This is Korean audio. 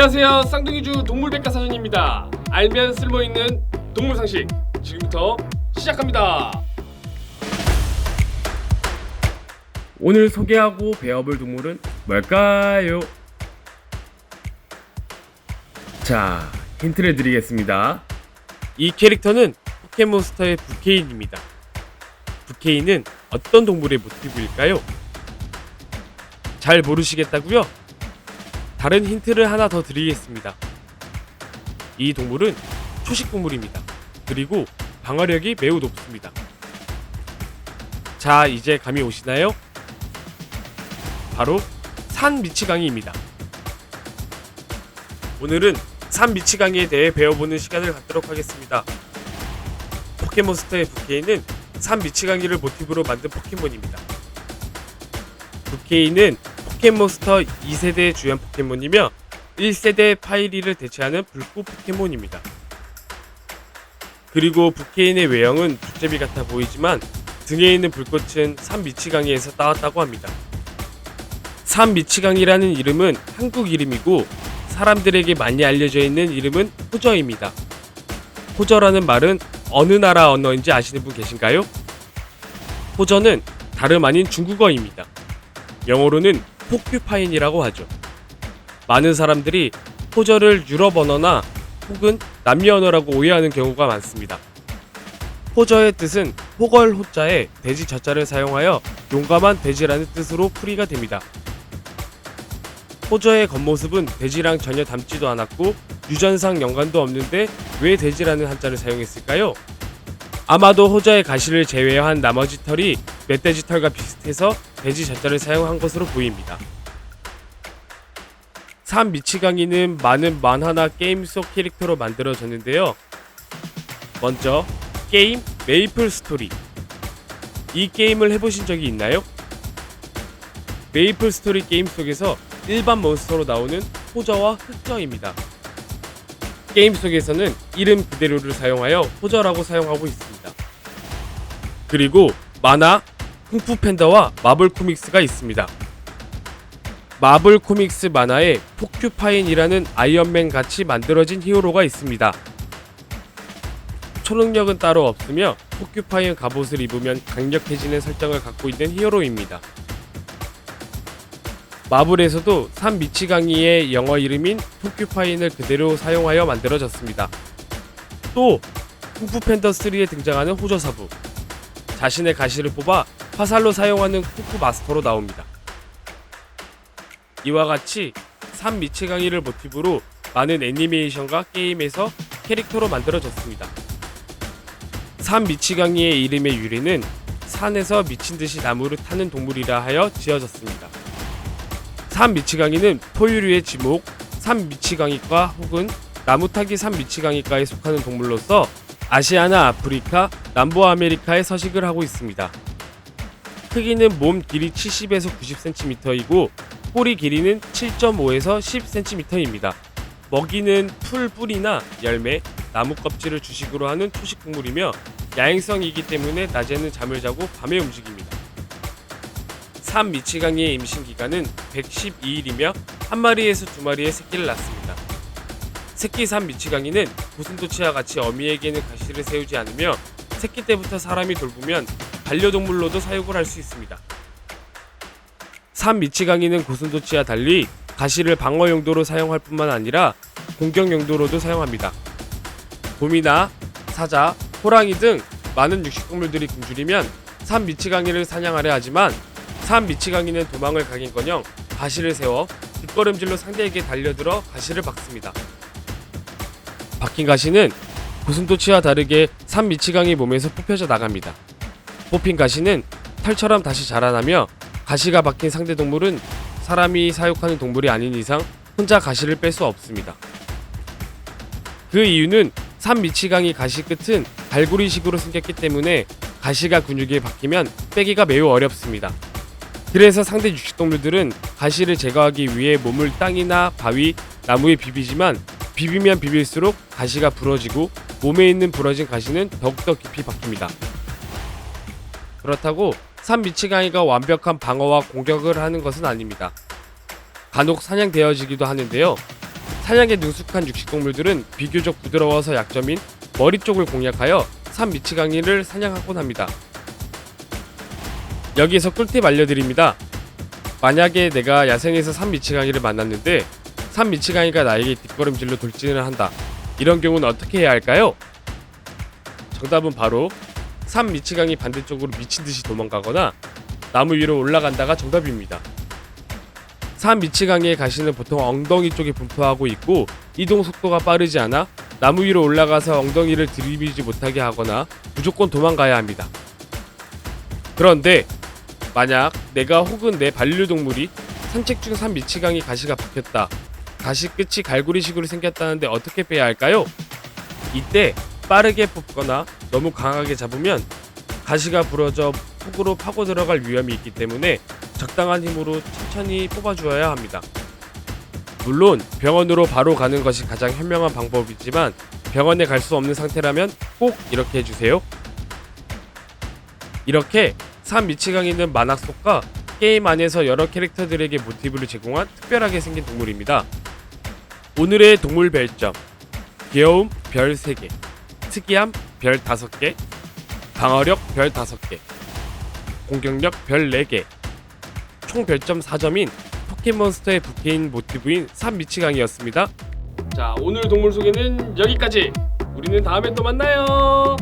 안녕하세요 쌍둥이주 동물백과사전입니다 알면 쓸모있는 동물상식 지금부터 시작합니다 오늘 소개하고 배워볼 동물은 뭘까요? 자 힌트를 드리겠습니다 이 캐릭터는 포켓몬스터의 부케인입니다 부케인은 어떤 동물의 모티브일까요? 잘 모르시겠다고요? 다른 힌트를 하나 더 드리겠습니다. 이 동물은 초식 동물입니다. 그리고 방어력이 매우 높습니다. 자, 이제 감이 오시나요? 바로 산 미치광이입니다. 오늘은 산 미치광이에 대해 배워보는 시간을 갖도록 하겠습니다. 포켓몬스터의 부케이는 산 미치광이를 모티브로 만든 포켓몬입니다. 부케이는 포켓몬스터 2세대 주연 포켓몬이며 1세대 파이리를 대체하는 불꽃 포켓몬입니다. 그리고 부케인의 외형은 두째비 같아 보이지만 등에 있는 불꽃은 산 미치광이에서 따왔다고 합니다. 산 미치광이라는 이름은 한국 이름이고 사람들에게 많이 알려져 있는 이름은 호저입니다. 호저라는 말은 어느 나라 언어인지 아시는 분 계신가요? 호저는 다름 아닌 중국어입니다. 영어로는 포큐파인이라고 하죠. 많은 사람들이 호저를 유럽 언어나 혹은 남미 언어라고 오해하는 경우가 많습니다. 호저의 뜻은 호걸 호자에 돼지 저자를 사용하여 용감한 돼지라는 뜻으로 풀이가 됩니다. 호저의 겉모습은 돼지랑 전혀 닮지도 않았고 유전상 연관도 없는데 왜 돼지라는 한자를 사용했을까요? 아마도 호저의 가시를 제외한 나머지 털이 멧돼지 털과 비슷해서 돼지 젖자를 사용한 것으로 보입니다. 산 미치광이는 많은 만화나 게임 속 캐릭터로 만들어졌는데요. 먼저 게임 메이플 스토리. 이 게임을 해보신 적이 있나요? 메이플 스토리 게임 속에서 일반 몬스터로 나오는 호저와 흑저입니다. 게임 속에서는 이름 그대로를 사용하여 호저라고 사용하고 있습니다. 그리고 만화 쿵푸 팬더와 마블 코믹스가 있습니다. 마블 코믹스 만화에 포큐파인이라는 아이언맨 같이 만들어진 히어로가 있습니다. 초능력은 따로 없으며 포큐파인 갑옷을 입으면 강력해지는 설정을 갖고 있는 히어로입니다. 마블에서도 산 미치광이의 영어 이름인 포큐파인을 그대로 사용하여 만들어졌습니다. 또 쿵푸 팬더 3에 등장하는 호저사부 자신의 가시를 뽑아 화살로 사용하는 쿠쿠 마스터로 나옵니다. 이와 같이 산 미치광이를 모티브로 많은 애니메이션과 게임에서 캐릭터로 만들어졌습니다. 산 미치광이의 이름의 유래는 산에서 미친 듯이 나무를 타는 동물이라 하여 지어졌습니다. 산 미치광이는 포유류의 지목, 산 미치광이과 혹은 나무타기 산 미치광이과에 속하는 동물로서 아시아나 아프리카, 남부 아메리카에 서식을 하고 있습니다. 크기는 몸 길이 70에서 90cm이고 꼬리 길이는 7.5에서 10cm입니다. 먹이는 풀 뿌리나 열매, 나무 껍질을 주식으로 하는 초식 동물이며 야행성이기 때문에 낮에는 잠을 자고 밤에 움직입니다. 산 미치광이의 임신 기간은 112일이며 한 마리에서 두 마리의 새끼를 낳습니다. 새끼 산 미치광이는 고슴도치와 같이 어미에게는 가시를 세우지 않으며 새끼 때부터 사람이 돌보면 반려동물로도 사육을 할 수 있습니다. 산 미치광이는 고슴도치와 달리 가시를 방어 용도로 사용할 뿐만 아니라 공격 용도로도 사용합니다. 곰이나 사자, 호랑이 등 많은 육식동물들이 굶주리면 산 미치광이를 사냥하려 하지만 산 미치광이는 도망을 가긴커녕 가시를 세워 뒷걸음질로 상대에게 달려들어 가시를 박습니다. 박힌 가시는 고슴도치와 다르게 산 미치광이 몸에서 뽑혀져 나갑니다. 뽑힌 가시는 털처럼 다시 자라나며 가시가 박힌 상대 동물은 사람이 사육하는 동물이 아닌 이상 혼자 가시를 뺄 수 없습니다. 그 이유는 산 미치광이 가시 끝은 갈고리식으로 생겼기 때문에 가시가 근육에 박히면 빼기가 매우 어렵습니다. 그래서 상대 육식동물들은 가시를 제거하기 위해 몸을 땅이나 바위, 나무에 비비지만 비비면 비빌수록 가시가 부러지고 몸에 있는 부러진 가시는 더욱더 깊이 박힙니다. 그렇다고 산 미치광이가 완벽한 방어와 공격을 하는 것은 아닙니다. 간혹 사냥되어지기도 하는데요. 사냥에 능숙한 육식동물들은 비교적 부드러워서 약점인 머리 쪽을 공략하여 산 미치광이를 사냥하곤 합니다. 여기서 꿀팁 알려드립니다. 만약에 내가 야생에서 산 미치광이를 만났는데 산 미치광이가 나에게 뒷걸음질로 돌진을 한다. 이런 경우는 어떻게 해야 할까요? 정답은 바로 산 미치광이 반대쪽으로 미친 듯이 도망가거나 나무 위로 올라간다가 정답입니다. 산 미치광이의 가시는 보통 엉덩이 쪽에 분포하고 있고 이동 속도가 빠르지 않아 나무 위로 올라가서 엉덩이를 들이밀지 못하게 하거나 무조건 도망가야 합니다. 그런데 만약 내가 혹은 내 반려동물이 산책 중 산 미치광이 가시가 박혔다. 가시 끝이 갈고리식으로 생겼다는데 어떻게 빼야 할까요? 이때 빠르게 뽑거나 너무 강하게 잡으면 가시가 부러져 속으로 파고 들어갈 위험이 있기 때문에 적당한 힘으로 천천히 뽑아주어야 합니다. 물론 병원으로 바로 가는 것이 가장 현명한 방법이지만 병원에 갈 수 없는 상태라면 꼭 이렇게 해주세요. 이렇게 산 미치광이는 만화 속과 게임 안에서 여러 캐릭터들에게 모티브를 제공한 특별하게 생긴 동물입니다. 오늘의 동물 별점 귀여움 별 3개 특이함 별 5개 방어력 별 5개 공격력 별 4개 총 별점 4점인 포켓몬스터의 부캐인 모티브인 산 미치광이었습니다. 자 오늘 동물 소개는 여기까지. 우리는 다음에 또 만나요